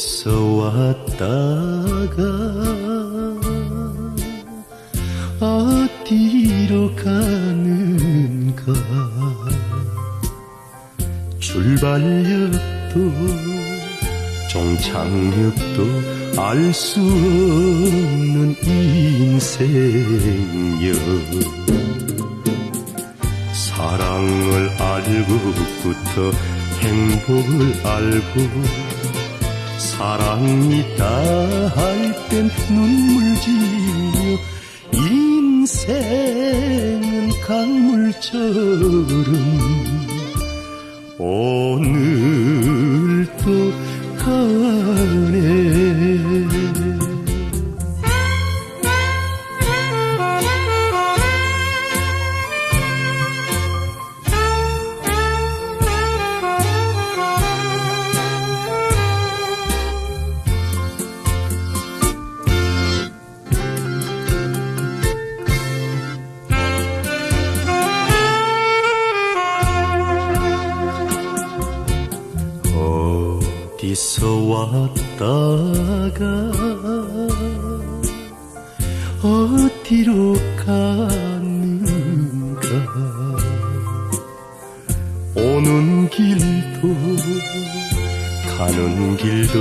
어디서 왔다가 어디로 가는가. 출발력도 종착역도 알 수 없는 인생역 사랑을 알고부터 행복을 알고 사랑이다 할 땐 눈물 지며 인생은 강물처럼 오늘 어디서 왔다가 어디로 가는가? 오는 길도 가는 길도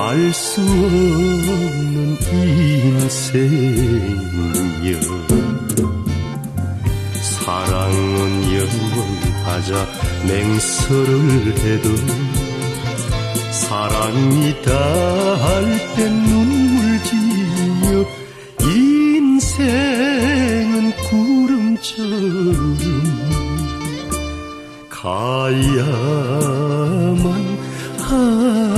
알 수 없는 인생이여 사랑은 영원하자 맹서를 해도 사랑이다 할 땐 눈물 지며 인생은 구름처럼 가야만 하네